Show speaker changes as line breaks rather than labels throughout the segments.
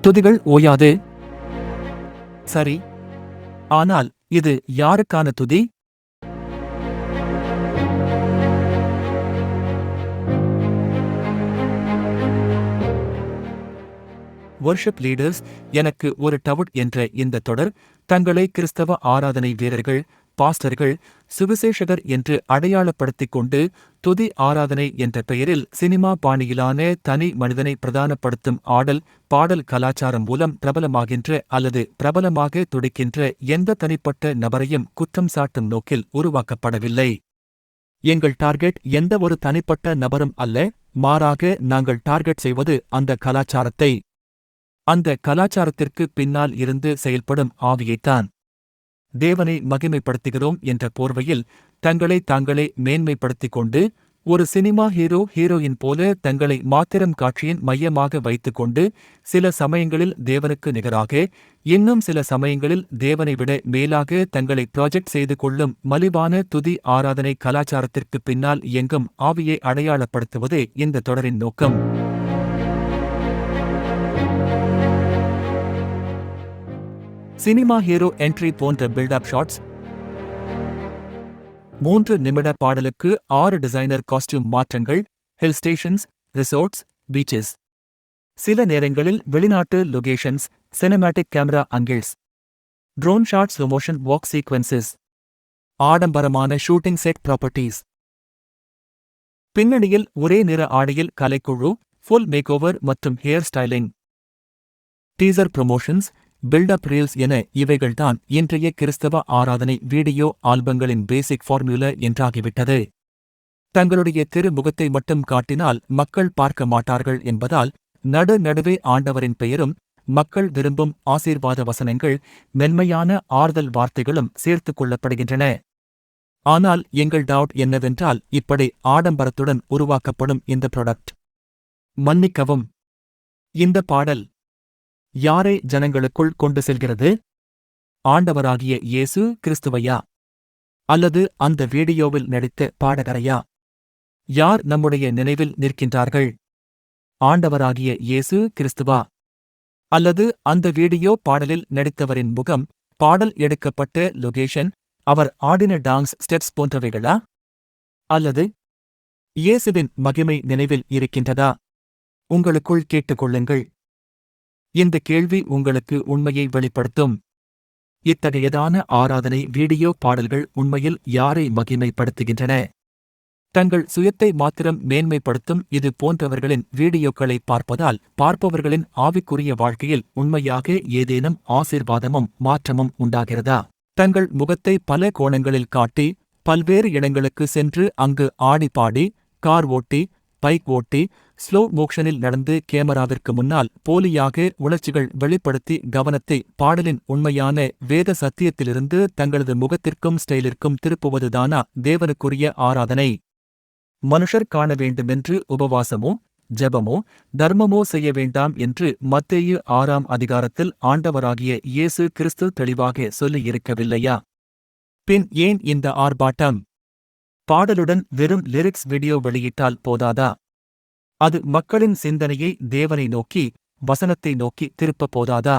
துதிகள் ஓயாது. சரி ஆனால் இது யாருக்கான துதி? வர்ஷிப் லீடர்ஸ் எனக்கு ஒரு டவுட் என்ற இந்த தொடர் தங்களை கிறிஸ்தவ ஆராதனை வீரர்கள் பாஸ்டர்கள் சுவிசேஷகர் என்று அடையாளப்படுத்திக் கொண்டு துதி ஆராதனை என்ற பெயரில் சினிமா பாணியிலான தனி மனிதனை பிரதானப்படுத்தும் ஆடல் பாடல் கலாச்சாரம் மூலம் பிரபலமாகின்ற அல்லது பிரபலமாக துடிக்கின்ற எந்த தனிப்பட்ட நபரையும் குற்றம் சாட்டும் நோக்கில் உருவாக்கப்படவில்லை. எங்கள் டார்கெட் எந்த ஒரு தனிப்பட்ட நபரும் அல்ல மாறாக நாங்கள் டார்கெட் செய்வது அந்த கலாச்சாரத்தை. அந்த கலாச்சாரத்திற்கு பின்னால் இருந்து செயல்படும் ஆவியைத்தான். தேவனை மகிமைப்படுத்துகிறோம் என்ற போர்வையில் தங்களை தாங்களே மேன்மைப்படுத்திக் கொண்டு ஒரு சினிமா ஹீரோ ஹீரோயின் போல தங்களை மாத்திரம் காட்சியின் மையமாக வைத்துக்கொண்டு சில சமயங்களில் தேவனுக்கு நிகராக இன்னும் சில சமயங்களில் தேவனை விட மேலாக தங்களை ப்ராஜெக்ட் செய்து கொள்ளும் மலிவான துதி ஆராதனை கலாச்சாரத்திற்கு பின்னால் எங்கும் ஆவியை அடையாளப்படுத்துவதே இந்த தொடரின் நோக்கம். சினிமா ஹீரோ என்ட்ரி போன்ற பில்டப் ஷாட்ஸ் மூன்று நிமிட பாடலுக்கு ஆறு டிசைனர் காஸ்டியூம் மாற்றங்கள் ஹில் ஸ்டேஷன்ஸ் ரிசோர்ட்ஸ் பீச்சஸ் சில நேரங்களில் வெளிநாட்டு locations cinematic camera angles drone shots slow motion walk sequences ஆடம்பரமான ஷூட்டிங் செட் ப்ராப்பர்ட்டீஸ் பின்னணியில் ஒரே நிற ஆடையில் கலைக்குழு ஃபுல் மேக்ஓவர் மற்றும் hair styling teaser promotions buildup reels என இவைகள்தான் இன்றைய கிறிஸ்தவ ஆராதனை வீடியோ ஆல்பங்களின் பேசிக் ஃபார்முலா என்றாகிவிட்டது. தங்களுடைய திருமுகத்தை மட்டும் காட்டினால் மக்கள் பார்க்க மாட்டார்கள் என்பதால் நடு நடுவே ஆண்டவரின் பெயரும் மக்கள் விரும்பும் ஆசீர்வாத வசனங்கள் மென்மையான ஆறுதல் வார்த்தைகளும் சேர்த்துக் கொள்ளப்படுகின்றன. ஆனால் எங்கள் டவுட் என்னவென்றால் இப்படி ஆடம்பரத்துடன் உருவாக்கப்படும் இந்த ப்ராடக்ட் மன்னிக்கவும். இந்த பாடல் யாரை ஜனங்களுக்குள் கொண்டு செல்கிறது? ஆண்டவராகிய இயேசு கிறிஸ்துவையா? அல்லது அந்த வீடியோவில் நடித்த பாடகரையா? யார் நம்முடைய நினைவில் நிற்கின்றார்கள்? ஆண்டவராகிய இயேசு கிறிஸ்துவா? அல்லது அந்த வீடியோ பாடலில் நடித்தவரின் முகம் பாடல் எடுக்கப்பட்ட லொகேஷன் அவர் ஆடின டான்ஸ் ஸ்டெப்ஸ் போன்றவைகளா? அல்லது இயேசுவின் மகிமை நினைவில் இருக்கின்றதா? உங்களுக்குள் கேட்டுக்கொள்ளுங்கள். இந்த கேள்வி உங்களுக்கு உண்மையை வெளிப்படுத்தும். இத்தகையதான ஆராதனை வீடியோ பாடல்கள் உண்மையில் யாரை மகிமைப்படுத்துகின்றன? தங்கள் சுயத்தை மாத்திரம் மேன்மைப்படுத்தும் இது போன்றவர்களின் வீடியோக்களை பார்ப்பதால் பார்ப்பவர்களின் ஆவிக்குரிய வாழ்க்கையில் உண்மையாக ஏதேனும் ஆசீர்வாதமும் மாற்றமும் உண்டாகிறதா? தங்கள் முகத்தை பல கோணங்களில் காட்டி பல்வேறு இடங்களுக்கு சென்று அங்கு ஆடி பாடி கார் ஓட்டி பைக் ஓட்டி ஸ்லோ மோக்ஷனில் நடந்து கேமராவிற்கு முன்னால் போலியாக உணர்ச்சிகள் வெளிப்படுத்தி கவனத்தை பாடலின் உண்மையான வேத சத்தியத்திலிருந்து தங்களது முகத்திற்கும் ஸ்டைலிற்கும் திருப்புவதுதானா தேவனுக்குரிய ஆராதனை. மனுஷர் காண வேண்டுமென்று உபவாசமோ ஜெபமோ தர்மமோ செய்ய வேண்டாம் என்று மத்தேயு ஆறாம் அதிகாரத்தில் ஆண்டவராகிய இயேசு கிறிஸ்து தெளிவாக சொல்லியிருக்கவில்லையா? பின் ஏன் இந்த ஆர்ப்பாட்டம்? பாடலுடன் வெறும் லிரிக்ஸ் வீடியோ வெளியிட்டால் போதாதா? அது மக்களின் சிந்தனையை தேவனை நோக்கி வசனத்தை நோக்கி திருப்ப போதாதா?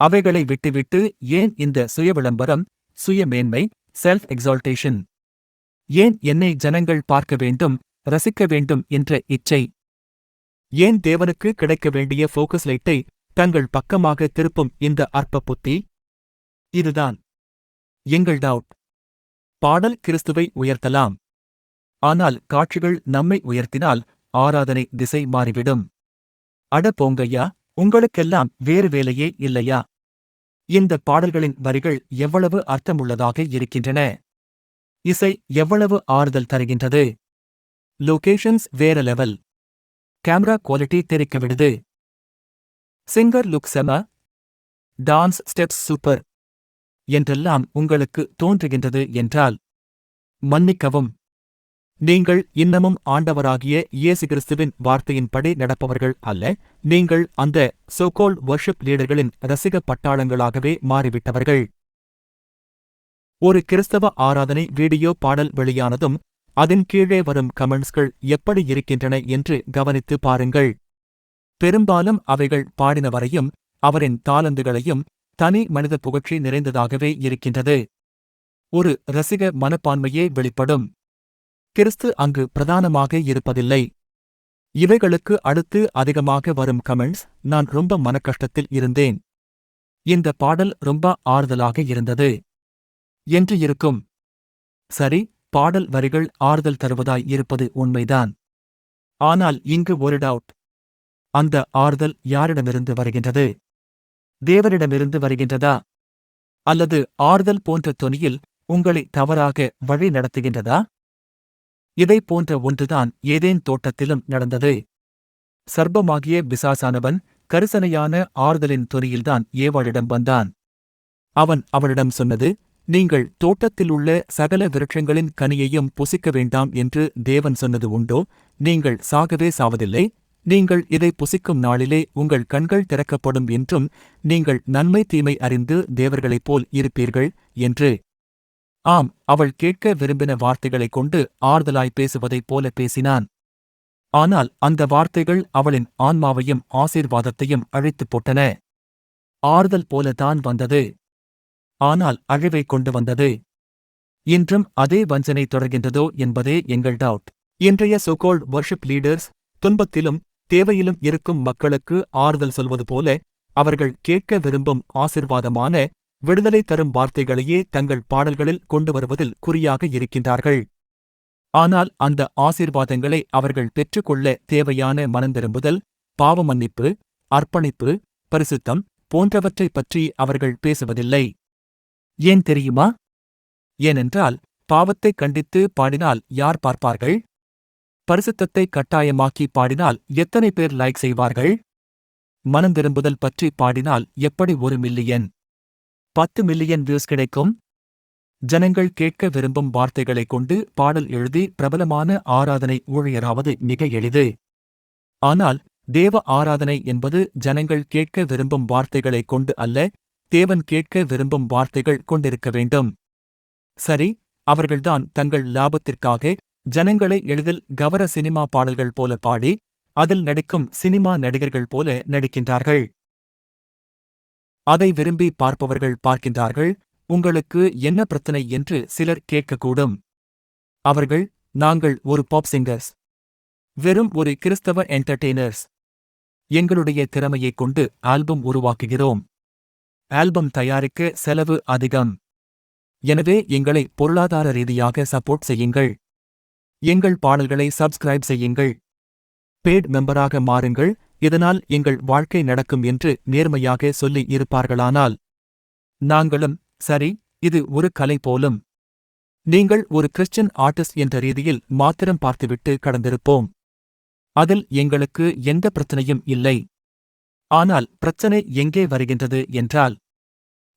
அவைகளை விட்டுவிட்டு ஏன் இந்த சுய விளம்பரம் சுய மேன்மை செல்ஃப் எக்ஸால்டேஷன் ஏன் என்னை ஜனங்கள் பார்க்க வேண்டும் ரசிக்க வேண்டும் என்ற இச்சை? ஏன் தேவனுக்கு கிடைக்க வேண்டிய ஃபோக்கஸ் லைட்டை தங்கள் பக்கமாக திருப்பும் இந்த அற்ப புத்தி? இதுதான் எங்கள் டவுட் பாடல் கிறிஸ்துவை உயர்த்தலாம். ஆனால் காட்சிகள் நம்மை உயர்த்தினால் ஆராதனை திசை மாறிவிடும். அட போங்கய்யா உங்களுக்கெல்லாம் வேறு வேலையே இல்லையா? இந்த பாடல்களின் வரிகள் எவ்வளவு அர்த்தமுள்ளதாக இருக்கின்றன? இசை எவ்வளவு ஆறுதல் தருகின்றது? லொகேஷன்ஸ் வேற லெவல். கேமரா குவாலிட்டி தெரிக்க விடுது. சிங்கர் லுக் செம. Dance steps super. என்றெல்லாம் உங்களுக்கு தோன்றுகின்றது என்றால் மன்னிக்கவும். நீங்கள் இன்னமும் ஆண்டவராகிய இயேசு கிறிஸ்துவின் வார்த்தையின்படி நடப்பவர்கள் அல்ல. நீங்கள் அந்த சோகோல் வர்ஷிப் லீடர்களின் ரசிக பட்டாளங்களாகவே மாறிவிட்டவர்கள். ஒரு கிறிஸ்தவ ஆராதனை வீடியோ பாடல் வெளியானதும் அதன் கீழே வரும் கமெண்ட்ஸ்கள் எப்படி இருக்கின்றன என்று கவனித்து பாருங்கள். பெரும்பாலும் அவைகள் பாடினவரையும் அவரின் தாளந்துகளையும் தனி மனித புகழ்ச்சி நிறைந்ததாகவே இருக்கின்றது. ஒரு ரசிக மனப்பான்மையே வெளிப்படும். கிறிஸ்து அங்கு பிரதானமாக இருப்பதில்லை. இவைகளுக்கு அடுத்து அதிகமாக வரும் கமெண்ட்ஸ் நான் ரொம்ப மனக்கஷ்டத்தில் இருந்தேன். இந்த பாடல் ரொம்ப ஆறுதலாக இருந்தது. என்று இருக்கும். சரி பாடல் வரிகள் ஆறுதல் தருவதாய் இருப்பது உண்மைதான். ஆனால் இங்கு ஒரு டவுட் அந்த ஆறுதல் யாரிடமிருந்து வருகின்றது? தேவரிடமிருந்து வருகின்றதா? அல்லது ஆறுதல் போன்ற தொனியில் உங்களை தவறாக வழி நடத்துகின்றதா? இதை போன்ற ஒன்றுதான் ஏதேன் தோட்டத்திலும் நடந்தது. சர்ப்பமாகிய பிசாசானவன் கரிசனையான ஆறுதலின் தொனியில்தான் ஏவாளிடம் வந்தான். அவன் அவளிடம் சொன்னது நீங்கள் தோட்டத்திலுள்ள சகல விருட்சங்களின் கனியையும் புசிக்க வேண்டாம் என்று தேவன் சொன்னது உண்டோ? நீங்கள் சாகவே சாவதில்லை? நீங்கள் இதை புசிக்கும் நாளிலே உங்கள் கண்கள் திறக்கப்படும் என்றும் நீங்கள் நன்மை தீமை அறிந்து தேவர்களைப் போல் இருப்பீர்கள் என்று. ஆம் அவள் கேட்க விரும்பின வார்த்தைகளைக் கொண்டு ஆறுதலாய் பேசுவதைப் போல பேசினான். ஆனால் அந்த வார்த்தைகள் அவளின் ஆன்மாவையும் ஆசீர்வாதத்தையும் அழித்துப் போட்டன. ஆறுதல் போலத்தான் வந்தது. ஆனால் அழிவை கொண்டு வந்தது. இன்றும் அதே வஞ்சனை தொடர்கின்றதோ என்பதே எங்கள் டவுட் இன்றைய சோகோல்ட் வர்ஷிப் லீடர்ஸ் துன்பத்திலும் தேவையிலும் இருக்கும் மக்களுக்கு ஆறுதல் சொல்வது போல அவர்கள் கேட்க விரும்பும் ஆசிர்வாதமான விடுதலை தரும் வார்த்தைகளையே தங்கள் பாடல்களில் கொண்டு வருவதில் குறியாக இருக்கின்றார்கள். ஆனால் அந்த ஆசீர்வாதங்களை அவர்கள் பெற்றுக்கொள்ள தேவையான மனந்திரும்புதல் பாவமன்னிப்பு அர்ப்பணிப்பு பரிசுத்தம் போன்றவற்றைப் பற்றி அவர்கள் பேசுவதில்லை. ஏன் தெரியுமா? ஏனென்றால் பாவத்தைக் கண்டித்து பாடினால் யார் பார்ப்பார்கள்? பரிசுத்தத்தை கட்டாயமாக்கி பாடினால் எத்தனை பேர் லைக் செய்வார்கள்? மனந்திரும்புதல் பற்றி பாடினால் எப்படி ஒரு மில்லியன் பத்து மில்லியன் வியூஸ் கிடைக்கும்? ஜனங்கள் கேட்க விரும்பும் வார்த்தைகளைக் கொண்டு பாடல் எழுதி பிரபலமான ஆராதனை ஊழியராவது மிக எளிது. ஆனால் தேவ ஆராதனை என்பது ஜனங்கள் கேட்க விரும்பும் வார்த்தைகளைக் கொண்டு அல்ல தேவன் கேட்க விரும்பும் வார்த்தைகள் கொண்டிருக்க வேண்டும். சரி அவர்கள்தான் தங்கள் லாபத்திற்காக ஜனங்களை எளிதில் கவர சினிமா பாடல்கள் போல பாடி அதில் நடிக்கும் சினிமா நடிகர்கள் போல நடிக்கின்றார்கள். அதை விரும்பி பார்ப்பவர்கள் பார்க்கின்றார்கள் உங்களுக்கு என்ன பிரச்சனை என்று சிலர் கேட்கக்கூடும். அவர்கள் நாங்கள் ஒரு பாப் சிங்கர்ஸ் வெறும் ஒரு கிறிஸ்தவ என்டர்டெய்னர்ஸ் எங்களுடைய திறமையைக் கொண்டு ஆல்பம் உருவாக்குகிறோம். ஆல்பம் தயாரிக்க செலவு அதிகம். எனவே எங்களை பொருளாதார ரீதியாக சப்போர்ட் செய்யுங்கள். எங்கள் பாடல்களை சப்ஸ்கிரைப் செய்யுங்கள். பேட் மெம்பராக மாறுங்கள். இதனால் எங்கள் வாழ்க்கை நடக்கும் என்று நேர்மையாக சொல்லி இருப்பார்களானால். நாங்களும் சரி இது ஒரு கலை போலும். நீங்கள் ஒரு கிறிஸ்டியன் ஆர்டிஸ்ட் என்ற ரீதியில் மாத்திரம் பார்த்துவிட்டு கடந்திருப்போம். அதில் எங்களுக்கு எந்த பிரச்சனையும் இல்லை. ஆனால் பிரச்சனை எங்கே வருகின்றது என்றால்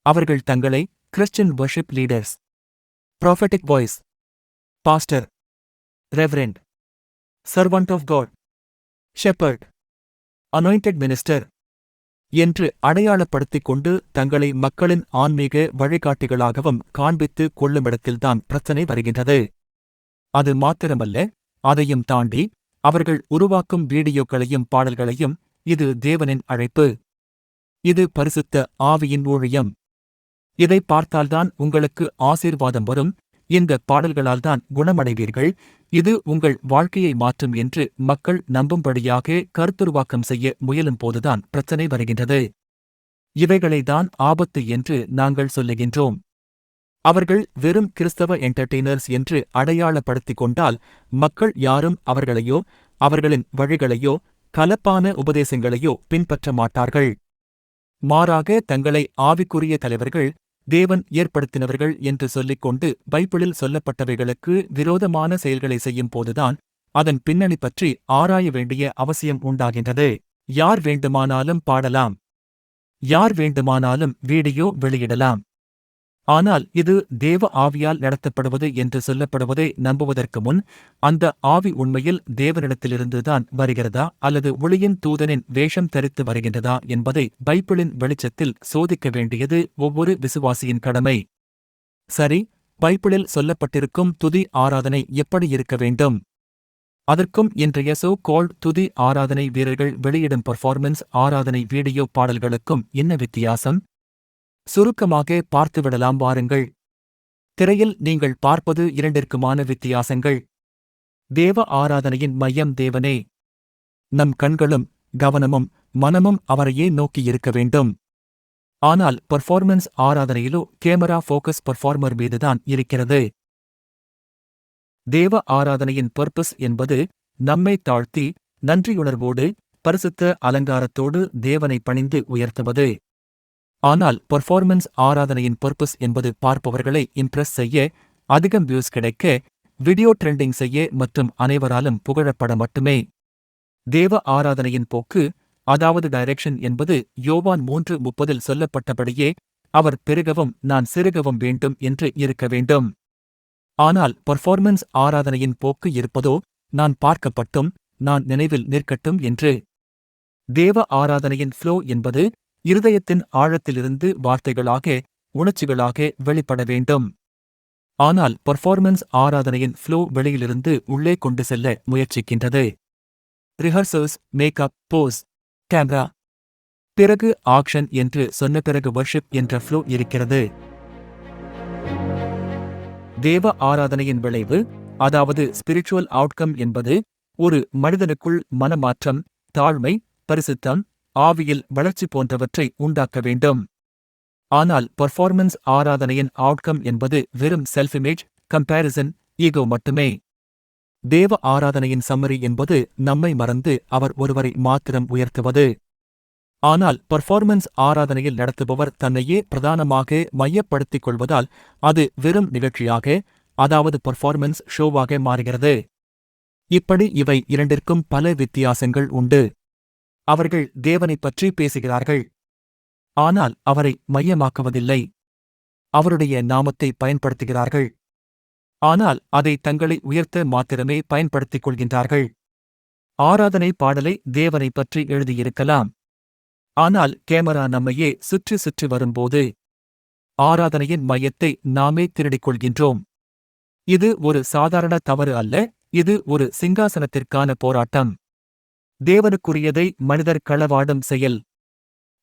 அவர்கள் தங்களை Christian worship leaders prophetic voice pastor reverend servant of God shepherd anointed minister என்று அடையாளப்படுத்திக் கொண்டு தங்களை மக்களின் ஆன்மீக வழிகாட்டிகளாகவும் காண்பித்து கொள்ளுமிடத்தில்தான் பிரச்சனை வருகின்றது. அது மாத்திரமல்ல அதையும் தாண்டி அவர்கள் உருவாக்கும் வீடியோக்களையும் பாடல்களையும் இது தேவனின் அழைப்பு. இது பரிசுத்த ஆவியின் ஊழியம். இதை பார்த்தால்தான் உங்களுக்கு ஆசீர்வாதம் வரும் இந்த பாடல்களால்தான் குணமடைவீர்கள். இது உங்கள் வாழ்க்கையை மாற்றும் என்று மக்கள் நம்பும்படியாக கருத்துருவாக்கம் செய்ய முயலும் போதுதான் பிரச்சனை வருகின்றது. இவைகளைதான் ஆபத்து என்று நாங்கள் சொல்லுகின்றோம். அவர்கள் வெறும் கிறிஸ்தவ என்டர்டெய்னர்ஸ் என்று அடையாளப்படுத்திக் கொண்டால் மக்கள் யாரும் அவர்களையோ அவர்களின் வழிகளையோ கலப்பான உபதேசங்களையோ பின்பற்ற மாட்டார்கள். மாறாக தங்களை ஆவிக்குரிய தலைவர்கள் தேவன் ஏற்படுத்தினவர்கள் என்று சொல்லிக்கொண்டு பைபிளில் சொல்லப்பட்டவைகளுக்கு விரோதமான செயல்களை செய்யும் போதுதான் அதன் பின்னணி பற்றி ஆராய வேண்டிய அவசியம் உண்டாகின்றது. யார் வேண்டுமானாலும் பாடலாம். யார் வேண்டுமானாலும் வீடியோ வெளியிடலாம். ஆனால் இது தேவ ஆவியால் நடத்தப்படுவது என்று சொல்லப்படுவதை நம்புவதற்கு முன் அந்த ஆவி உண்மையில் தேவனிடத்திலிருந்துதான் வருகிறதா அல்லது ஒளியின் தூதனின் வேஷம் தரித்து வருகின்றதா என்பதை பைபிளின் வெளிச்சத்தில் சோதிக்க வேண்டியது ஒவ்வொரு விசுவாசியின் கடமை. சரி பைபிளில் சொல்லப்பட்டிருக்கும் துதி ஆராதனை எப்படி இருக்க வேண்டும்? அதற்கும் இன்றைய சோ கோல்ட் துதி ஆராதனை வீரர்கள் வெளியிடும் பெர்ஃபார்மன்ஸ் ஆராதனை வீடியோ பாடல்களுக்கும் என்ன வித்தியாசம்? சுருக்கமாக பார்த்துவிடலாம் வாருங்கள். திரையில் நீங்கள் பார்ப்பது இரண்டிற்குமான வித்தியாசங்கள். தேவ ஆராதனையின் மையம் தேவனே. நம் கண்களும் கவனமும் மனமும் அவரையே நோக்கியிருக்க வேண்டும். ஆனால் பெர்ஃபார்மன்ஸ் ஆராதனையிலோ கேமரா ஃபோக்கஸ் பெர்ஃபார்மர் மீதுதான் இருக்கிறது. தேவ ஆராதனையின் பர்பஸ் என்பது நம்மை தாழ்த்தி நன்றியுணர்வோடு பரிசுத்த அலங்காரத்தோடு தேவனை பணிந்து உயர்த்துவது. ஆனால் பெர்ஃபார்மன்ஸ் ஆராதனையின் பர்பஸ் என்பது பார்ப்பவர்களை இம்ப்ரெஸ் செய்ய அதிகம் வியூஸ் கிடைக்க வீடியோ ட்ரெண்டிங் செய்ய மற்றும் அனைவராலும் புகழப்பட மட்டுமே. தேவ ஆராதனையின் போக்கு அதாவது டைரக்ஷன் என்பது யோவான் மூன்று முப்பதில் சொல்லப்பட்டபடியே அவர் பெருகவும் நான் சிறுகவும் வேண்டும் என்று இருக்க வேண்டும். ஆனால் பெர்ஃபார்மன்ஸ் ஆராதனையின் போக்கு இருப்பதோ நான் பார்க்கப்பட்டும் நான் நினைவில் நிற்கட்டும் என்று. தேவ ஆராதனையின் ஃப்ளோ என்பது இருதயத்தின் ஆழத்திலிருந்து வார்த்தைகளாக உணர்ச்சிகளாக வெளிப்பட வேண்டும். ஆனால் பெர்ஃபார்மன்ஸ் ஆராதனையின் ஃப்ளோ வெளியிலிருந்து உள்ளே கொண்டு செல்ல முயற்சிக்கின்றது. ரிஹர்சல்ஸ் மேக்கப் போஸ் கேமரா பிறகு ஆக்ஷன் என்று சொன்ன பிறகு வர்ஷிப் என்ற ஃப்ளோ இருக்கிறது. தேவ ஆராதனையின் விளைவு அதாவது ஸ்பிரிச்சுவல் அவுட்கம் என்பது ஒரு மனிதனுக்குள் மனமாற்றம் தாழ்மை பரிசுத்தம் ஆவியில் வளர்ச்சி போன்றவற்றை உண்டாக்க வேண்டும். ஆனால் பெர்ஃபார்மன்ஸ் ஆராதனையின் அவுட்கம் என்பது வெறும் செல்ஃப் இமேஜ் கம்பேரிசன் ஈகோ மட்டுமே. தேவ ஆராதனையின் சம்மரி என்பது நம்மை மறந்து அவர் ஒருவரை மாத்திரம் உயர்த்துவது. ஆனால் பெர்ஃபார்மன்ஸ் ஆராதனையில் நடத்துபவர் தன்னையே பிரதானமாக மையப்படுத்திக் கொள்வதால் அது வெறும் நிகழ்ச்சியாக அதாவது பர்ஃபார்மன்ஸ் ஷோவாக மாறுகிறது. இப்படி இவை இரண்டிற்கும் பல வித்தியாசங்கள் உண்டு. அவர்கள் தேவனைப் பற்றி பேசுகிறார்கள். ஆனால் அவரை மையமாக்குவதில்லை. அவருடைய நாமத்தை பயன்படுத்துகிறார்கள். ஆனால் அதை தங்களை உயர்த்த மாத்திரமே பயன்படுத்திக் கொள்கின்றார்கள். ஆராதனை பாடலை தேவனை பற்றி எழுதியிருக்கலாம். ஆனால் கேமரா நம்மையே சுற்றி சுற்றி வரும்போது ஆராதனையின் மையத்தை நாமே திருடிக் கொள்கின்றோம். இது ஒரு சாதாரண தவறு அல்ல இது ஒரு சிங்காசனத்திற்கான போராட்டம். தேவனுக்குரியதை மனிதர் களவாடும் செயல்.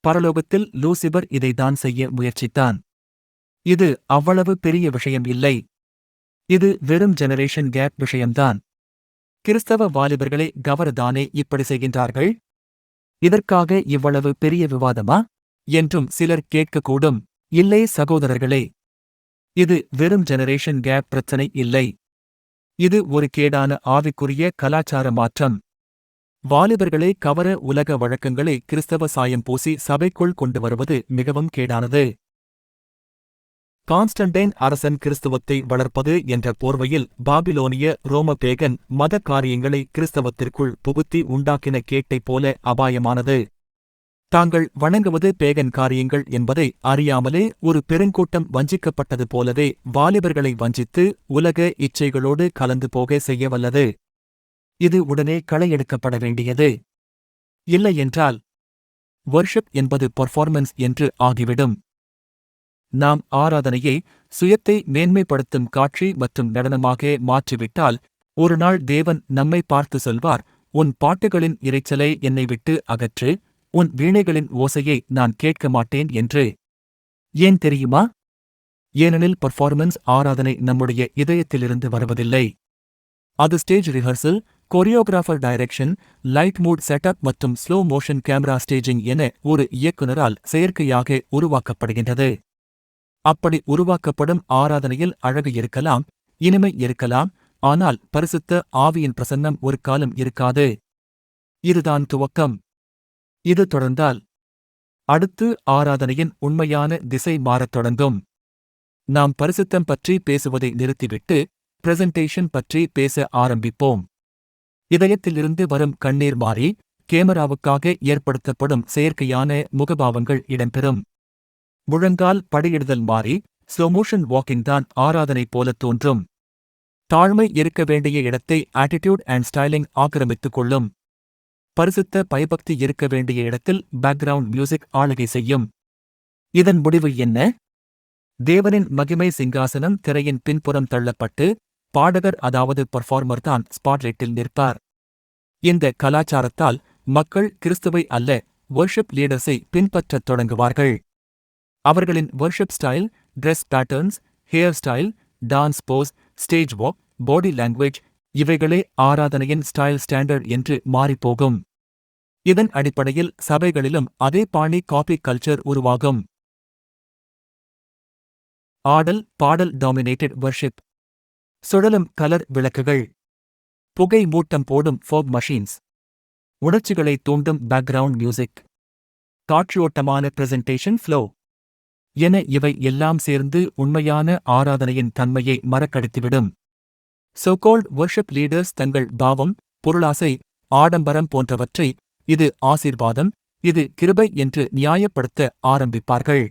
பரலோகத்தில் லூசிபர் இதைதான் செய்ய முயற்சித்தான். இது அவ்வளவு பெரிய விஷயம் இல்லை. இது வெறும் ஜெனரேஷன் கேப் விஷயம்தான். கிறிஸ்தவ வாலிபர்களே கவரதானே இப்படி செய்கின்றார்கள்? இதற்காக இவ்வளவு பெரிய விவாதமா? என்றும் சிலர் கேட்கக்கூடும். இல்லை சகோதரர்களே. இது வெறும் ஜெனரேஷன் கேப் பிரச்சனை இல்லை. இது ஒரு கேடான ஆவிக்குரிய கலாச்சார மாற்றம். வாலிபர்களை கவர உலக வழக்கங்களை கிறிஸ்தவ சாயம் பூசி சபைக்குள் கொண்டு வருவது மிகவும் கேடானது. கான்ஸ்டன்டைன் அரசன் கிறிஸ்தவத்தை வளர்ப்பது என்ற போர்வையில் பாபிலோனிய ரோம பேகன் மத காரியங்களை கிறிஸ்தவத்திற்குள் புகுத்தி உண்டாக்கின கேட்டைப் போல அபாயமானது. தாங்கள் வணங்குவது பேகன் காரியங்கள் என்பதை அறியாமலே ஒரு பெருங்கூட்டம் வஞ்சிக்கப்பட்டது போலவே வாலிபர்களை வஞ்சித்து உலக இச்சைகளோடு கலந்து போக செய்யவல்லது. இது உடனே களையெடுக்கப்பட வேண்டியது. இல்லையென்றால் வர்ஷிப் என்பது பர்ஃபார்மன்ஸ் என்று ஆகிவிடும். நாம் ஆராதனையை சுயத்தை மேன்மைப்படுத்தும் காட்சி மற்றும் நடனமாக மாற்றிவிட்டால் ஒரு நாள் தேவன் நம்மை பார்த்து சொல்வார் உன் பாட்டுகளின் இறைச்சலை என்னை விட்டு அகற்று உன் வீணைகளின் ஓசையை நான் கேட்க மாட்டேன் என்று. ஏன் தெரியுமா? ஏனெனில் பர்ஃபார்மன்ஸ் ஆராதனை நம்முடைய இதயத்திலிருந்து வருவதில்லை. அது stage rehearsal choreographer direction light mood setup மற்றும் ஸ்லோ மோஷன் கேமரா ஸ்டேஜிங் என ஒரு இயக்குனரால் செயற்கையாக உருவாக்கப்படுகின்றது. அப்படி உருவாக்கப்படும் ஆராதனையில் அழகு இருக்கலாம் இனிமை இருக்கலாம் ஆனால் பரிசுத்த ஆவியின் பிரசன்னம் ஒரு காலம் இருக்காது. இதுதான் துவக்கம். இது தொடர்ந்தால் அடுத்து ஆராதனையின் உண்மையான திசை மாறத் தொடங்கும். நாம் பரிசுத்தம் பற்றி பேசுவதை நிறுத்திவிட்டு பிரசன்டேஷன் பற்றி பேச ஆரம்பிப்போம். இதயத்திலிருந்து வரும் கண்ணீர் மாறி கேமராவுக்காக ஏற்படுத்தப்படும் செயற்கையான முகபாவங்கள் இடம்பெறும். முழங்கால் படியிடுதல் மாறி ஸ்லோமோஷன் வாக்கிங் தான் ஆராதனை போல தோன்றும். தாழ்மை இருக்க வேண்டிய இடத்தை ஆட்டிடியூட் அண்ட் ஸ்டைலிங் ஆக்கிரமித்துக் கொள்ளும். பரிசுத்த பயபக்தி இருக்க வேண்டிய இடத்தில் பேக்ரவுண்ட் மியூசிக் ஆளுகை செய்யும். இதன் முடிவு என்ன? தேவனின் மகிமை சிங்காசனம் திரையின் பின்புறம் தள்ளப்பட்டு பாடகர் அதாவது பர்ஃபார்மர் தான் ஸ்பாட்லைட்டில் நிற்பார். இந்த கலாச்சாரத்தால் மக்கள் கிறிஸ்துவை அல்ல வர்ஷிப் லீடர்ஸை பின்பற்றத் தொடங்குவார்கள். அவர்களின் worship style dress patterns hair style dance pose stage walk body language இவைகளே ஆராதனையின் ஸ்டைல் ஸ்டாண்டர்ட் என்று மாறிப்போகும். இதன் அடிப்படையில் சபைகளிலும் அதே பாணி காபி கல்ச்சர் உருவாகும். ஆடல் பாடல் டாமினேட்டட் வர்ஷிப் சுழலும் கலர் விளக்குகள். புகை மூட்டம் போடும் ஃபோக் மஷீன்ஸ் உணர்ச்சிகளை தூண்டும் பேக்ரவுண்ட் மியூசிக் காற்றோட்டமான பிரசன்டேஷன் ஃப்ளோ என இவை எல்லாம் சேர்ந்து உண்மையான ஆராதனையின் தன்மையை மறக்கடித்துவிடும். சோகோல்ட் வர்ஷிப் லீடர்ஸ் தங்கள் பாவம் பொருளாசை ஆடம்பரம் போன்றவற்றை இது ஆசீர்வாதம் இது கிருபை என்று நியாயப்படுத்த ஆரம்பிப்பார்கள்.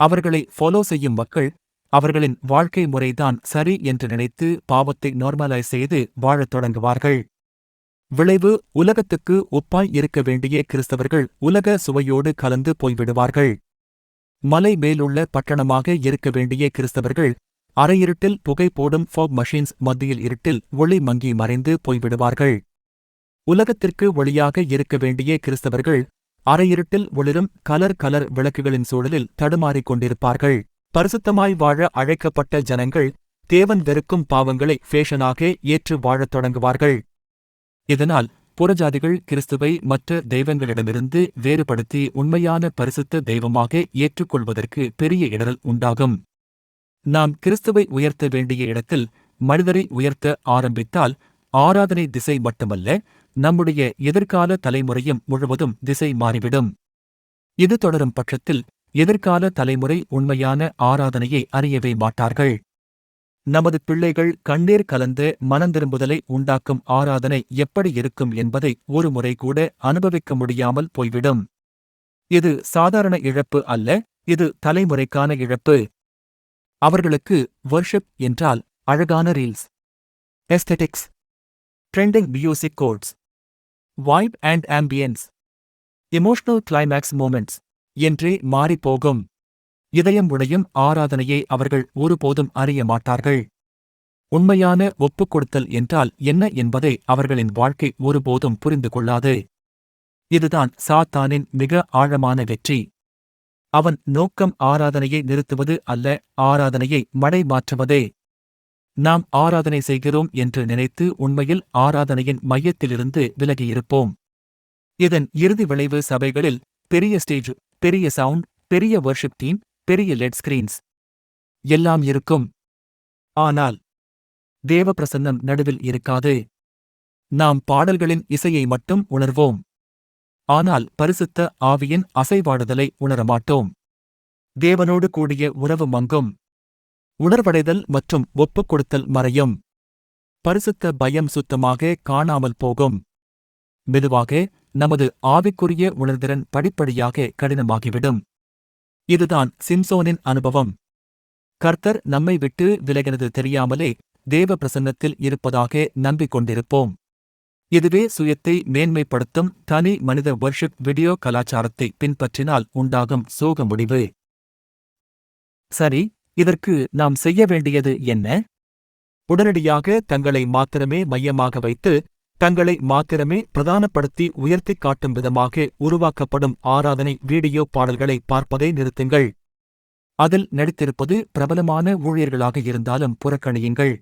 அவர்களை ஃபாலோ செய்யும் மக்கள் அவர்களின் வாழ்க்கை முறைதான் சரி என்று நினைத்து பாவத்தை நார்மலைஸ் செய்து வாழத் தொடங்குவார்கள். விளைவு உலகத்துக்கு ஒப்பாய் இருக்க வேண்டிய கிறிஸ்தவர்கள் உலக சுவையோடு கலந்து போய்விடுவார்கள். மலை மேலுள்ள பட்டணமாக இருக்க வேண்டிய கிறிஸ்தவர்கள் அரையிருட்டில் புகை போடும் ஃபோக் மஷீன்ஸ் மத்தியில் இருட்டில் ஒளி மங்கி மறைந்து போய்விடுவார்கள். உலகத்திற்கு ஒளியாக இருக்க வேண்டிய கிறிஸ்தவர்கள் அரையிருட்டில் ஒளிரும் கலர் கலர் விளக்குகளின் சூழலில் தடுமாறிக் கொண்டிருப்பார்கள். பரிசுத்தமாய் வாழ அழைக்கப்பட்ட ஜனங்கள் தேவன் வெறுக்கும் பாவங்களை ஃபேஷனாக ஏற்று வாழத் தொடங்குவார்கள். இதனால் புறஜாதிகள் கிறிஸ்துவை மற்ற தெய்வங்களிடமிருந்து வேறுபடுத்தி உண்மையான பரிசுத்த தெய்வமாக ஏற்றுக்கொள்வதற்கு பெரிய இடரல் உண்டாகும். நாம் கிறிஸ்துவை உயர்த்த வேண்டிய இடத்தில் மனிதரை உயர்த்த ஆரம்பித்தால் ஆராதனை திசை மட்டுமல்ல நம்முடைய எதிர்கால தலைமுறையும் முழுவதும் திசை மாறிவிடும். இது தொடரும் பட்சத்தில் எதிர்கால தலைமுறை உண்மையான ஆராதனையை அறியவே மாட்டார்கள். நமது பிள்ளைகள் கண்ணீர் கலந்த மனந்திரும்புதலை உண்டாக்கும் ஆராதனை எப்படி இருக்கும் என்பதை ஒரு முறை கூட அனுபவிக்க முடியாமல் போய்விடும். இது சாதாரண இழப்பு அல்ல இது தலைமுறைக்கான இழப்பு. அவர்களுக்கு வர்ஷிப் என்றால் அழகான reels aesthetics trending music quotes vibe and ambience emotional climax moments என்றே மாறிப்போகும். இதயம் உடையும் ஆராதனையை அவர்கள் ஒருபோதும் அறிய மாட்டார்கள். உண்மையான ஒப்புக் கொடுத்தல் என்றால் என்ன என்பதை அவர்களின் வாழ்க்கை ஒருபோதும் புரிந்து கொள்ளாது. இதுதான் சாத்தானின் மிக ஆழமான வெற்றி. அவன் நோக்கம் ஆராதனையை நிறுத்துவது அல்ல ஆராதனையை மடை மாற்றுவதே. நாம் ஆராதனை செய்கிறோம் என்று நினைத்து உண்மையில் ஆராதனையின் மையத்திலிருந்து விலகியிருப்போம். இதன் இறுதி விளைவு சபைகளில் பெரிய ஸ்டேஜ் பெரிய சவுண்ட் பெரிய வர்ஷிப் டீம் பெரிய லெட் ஸ்கிரீன்ஸ் எல்லாம் இருக்கும். ஆனால் தேவ பிரசன்னம் நடுவில் இருக்காது. நாம் பாடல்களின் இசையை மட்டும் உணர்வோம். ஆனால் பரிசுத்த ஆவியின் அசைவாடுதலை உணரமாட்டோம். தேவனோடு கூடிய உறவு மங்கும். உணர்வடைதல் மற்றும் ஒப்புக் கொடுத்தல் மறையும். பரிசுத்த பயம் சுத்தமாக காணாமல் போகும். மெதுவாக நமது ஆவிக்குரிய உணர்திறன் படிப்படியாக கடினமாகிவிடும். இதுதான் சிம்சோனின் அனுபவம். கர்த்தர் நம்மை விட்டு விலகினது தெரியாமலே தேவ பிரசன்னத்தில் இருப்பதாக நம்பிக்கொண்டிருப்போம். இதுவே சுயத்தை மேன்மைப்படுத்தும் தனி மனித வர்ஷிப் வீடியோ கலாச்சாரத்தை பின்பற்றினால் உண்டாகும் சோக முடிவு. சரி இதற்கு நாம் செய்ய வேண்டியது என்ன? உடனடியாக தங்களை மாத்திரமே மையமாக வைத்து தங்களை மாத்திரமே பிரதானப்படுத்தி உயர்த்திக் காட்டும் விதமாக உருவாக்கப்படும் ஆராதனை வீடியோ பாடல்களை பார்ப்பதை நிறுத்துங்கள். அதில் நடித்திருப்பது பிரபலமான ஊழியர்களாக இருந்தாலும் புறக்கணியுங்கள்.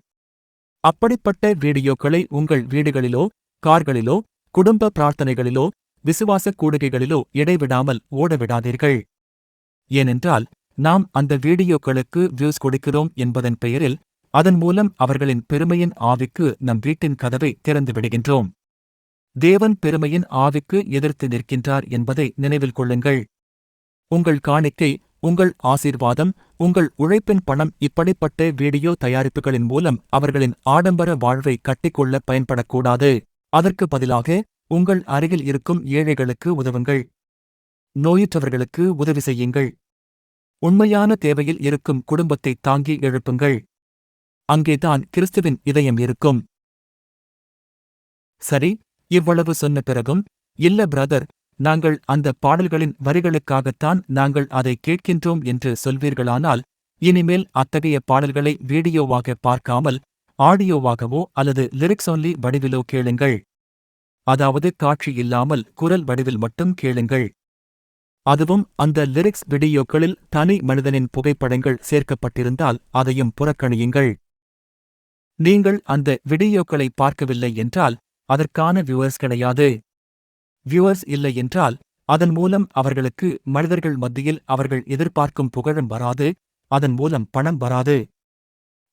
அப்படிப்பட்ட வீடியோக்களை உங்கள் வீடுகளிலோ கார்களிலோ குடும்ப பிரார்த்தனைகளிலோ விசுவாச கூடுகைகளிலோ இடைவிடாமல் ஓடவிடாதீர்கள். ஏனென்றால் நாம் அந்த வீடியோக்களுக்கு வியூஸ் கொடுக்கிறோம் என்பதன் பெயரில் அதன் மூலம் அவர்களின் பெருமையின் ஆவிக்கு நம் வீட்டின் கதவை திறந்து விடுகின்றோம். தேவன் பெருமையின் ஆவிக்கு எதிர்த்து நிற்கின்றார் என்பதை நினைவில் கொள்ளுங்கள். உங்கள் காணிக்கை உங்கள் ஆசீர்வாதம் உங்கள் உழைப்பின் பணம் இப்படிப்பட்ட வீடியோ தயாரிப்புகளின் மூலம் அவர்களின் ஆடம்பர வாழ்வை கட்டிக்கொள்ள பயன்படக்கூடாது. அதற்கு பதிலாக உங்கள் அருகில் இருக்கும் ஏழைகளுக்கு உதவுங்கள். நோயுற்றவர்களுக்கு உதவி செய்யுங்கள். உண்மையான தேவையில் இருக்கும் குடும்பத்தை தாங்கி எழுப்புங்கள். அங்கேதான் கிறிஸ்துவின் இதயம் இருக்கும். சரி இவ்வளவு சொன்ன பிறகும் இல்ல பிரதர் நாங்கள் அந்த பாடல்களின் வரிகளுக்காகத்தான் நாங்கள் அதை கேட்கின்றோம் என்று சொல்வீர்களானால் இனிமேல் அத்தகைய பாடல்களை வீடியோவாக பார்க்காமல் ஆடியோவாகவோ அல்லது லிரிக்ஸ் ஒன்லி வடிவிலோ கேளுங்கள். அதாவது காட்சி இல்லாமல் குரல் வடிவில் மட்டும் கேளுங்கள். அதுவும் அந்த லிரிக்ஸ் வீடியோக்களில் தனி மனிதனின் புகைப்படங்கள் சேர்க்கப்பட்டிருந்தால் அதையும் புறக்கணியுங்கள். நீங்கள் அந்த வீடியோக்களை பார்க்கவில்லை என்றால் அதற்கான வியூவர்ஸ் கிடையாது. வியூவர்ஸ் இல்லை என்றால் அதன் மூலம் அவர்களுக்கு மனிதர்கள் மத்தியில் அவர்கள் எதிர்பார்க்கும் புகழும் வராது அதன் மூலம் பணம் வராது.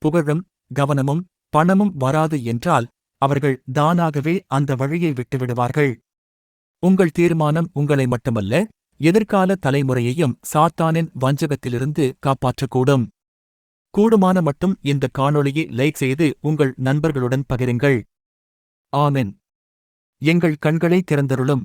புகழும் கவனமும் பணமும் வராது என்றால் அவர்கள் தானாகவே அந்த வழியை விட்டுவிடுவார்கள் உங்கள் தீர்மானம் உங்களை மட்டுமல்ல எதிர்கால தலைமுறையையும் சாத்தானின் வஞ்சகத்திலிருந்து காப்பாற்றக்கூடும். கூடுமான மட்டும் இந்த காணொளியை லைக் செய்து உங்கள் நண்பர்களுடன் பகிருங்கள். ஆமென். எங்கள் கண்களை திறந்தருளும்.